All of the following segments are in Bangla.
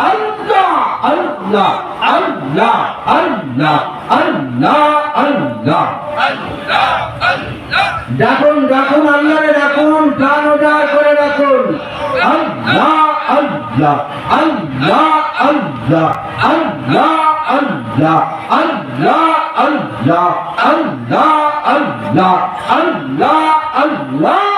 আল্লাহ আল্লাহ আল্লাহ আল্লাহ আল্লাহ আল্লাহ ডাকুন ডাকুন আল্লাহরে ডাকুন প্রাণ উজাড় করে ডাকুন আল্লাহ আল্লাহ আল্লাহ আল্লাহ আল্লাহ আল্লাহ আল্লাহ আল্লাহ আল্লাহ আল্লাহ আল্লাহ আল্লাহ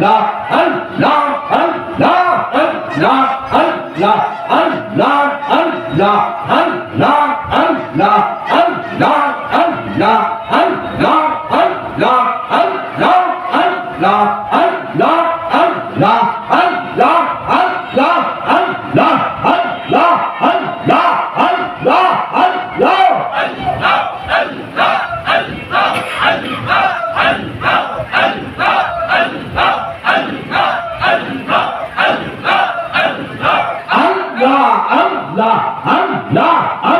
لا حول আল্লাহ আল্লাহ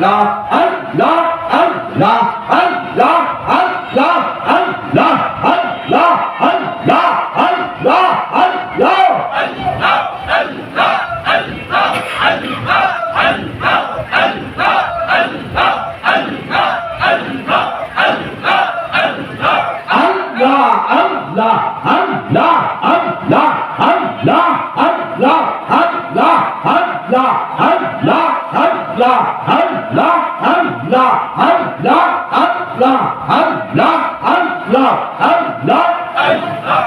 la, la, la, la, la, আল্লাহ আল্লাহ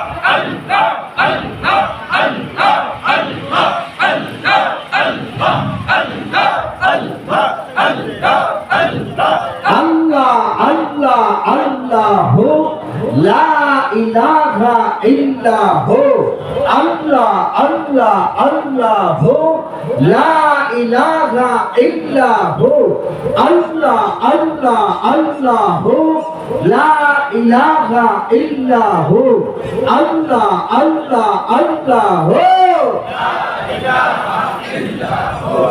আল্লাহ আল্লাহ লা ইলাহা ইল্লাহু। আল্লাহ আল্লাহ আল্লাহ হো, লা ইলাহা ইল্লা হো, আল্লাহ আল্লাহ আল্লাহ হো, লা ইলাহা ইল্লা হো, আল্লাহ আল্লাহ আল্লাহ হো। লা ইলাহা ইল্লা হো।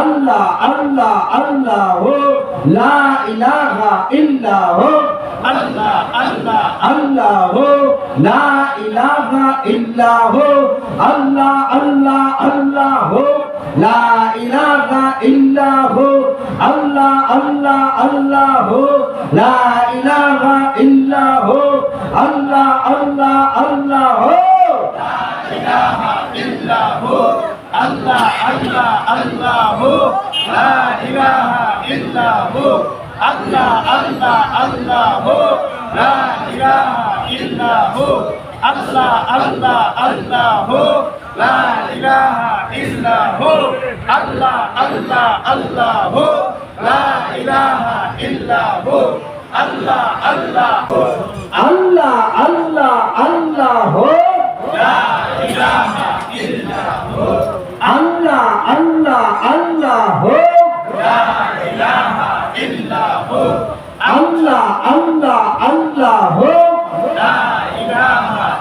আল্লাহ আল্লাহ আল্লাহ হো লা ইলাহা ইল্লা হো। আল্লাহ আল্লাহ। আল্লাহ হো লা ইলাহা ইল্লা হো। আল্লাহ আল্লাহ আল্লাহ হো লা ইলাহা ইল্লা হো। আল্লাহ আল্লাহ আল্লাহ হো লা ইলাহা ইল্লা হো। আল্লাহ আল্লাহ আল্লাহ হো। লা ইলাহা ইল্লা হো। আল্লাহ আল্লাহ, আল্লাহু লা ইলাহা ইল্লাহু। আল্লাহ আল্লাহ, আল্লাহু লা ইলাহা ইল্লাহু। আল্লাহ আল্লাহ, আল্লাহু লা ইলাহা ইল্লাহু। আল্লাহ আল্লাহ, আল্লাহু লা ইলাহা ইল্লাহু। আল্লাহ আল্লাহ। আল্লাহ আল্লাহ আল্লাহ। লা ইলাহা ইল্লাহু আল্লাহ আল্লাহ আল্লাহ লা ইলাহা ইল্লাহু আল্লাহ আল্লাহ আল্লাহ লা ইলাহা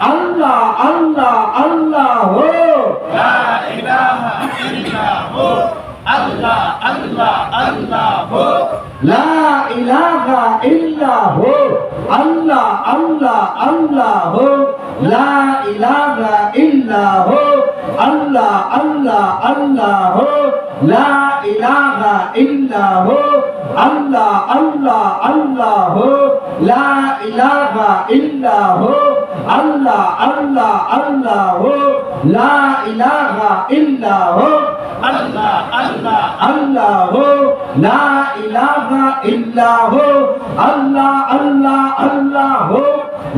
আল্লাহ আল্লাহ আল্লাহ হো। আল্লাহ আল্লাহ আল্লাহ হো লা ইলাহা ইল্লা হো। আল্লাহ আল্লাহ আল্লাহ হো। লা ইলাহা ইল্লা হো। আল্লাহ আল্লাহ আল্লাহ হো। লা ইলাহা ইল্লা হো। আল্লাহ আল্লাহ আল্লাহ হো। লা ইলাহা ইল্লা হো। আল্লাহ আল্লাহ আল্লাহ লা ইলাহা ইল্লাহ আল্লাহ আল্লাহ। আল্লাহ লা ইলাহা ইল্লাহ আল্লাহ আল্লাহ আল্লাহ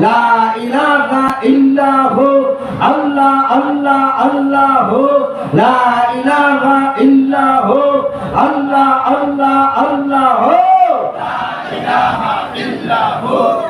লা ইলাহা ইল্লাহ আল্লাহ আল্লাহ আল্লাহ হো লা ইলাহা ইল্লাহ আল্লাহ আল্লাহ আল্লাহ ইলাহা ইল্লাহু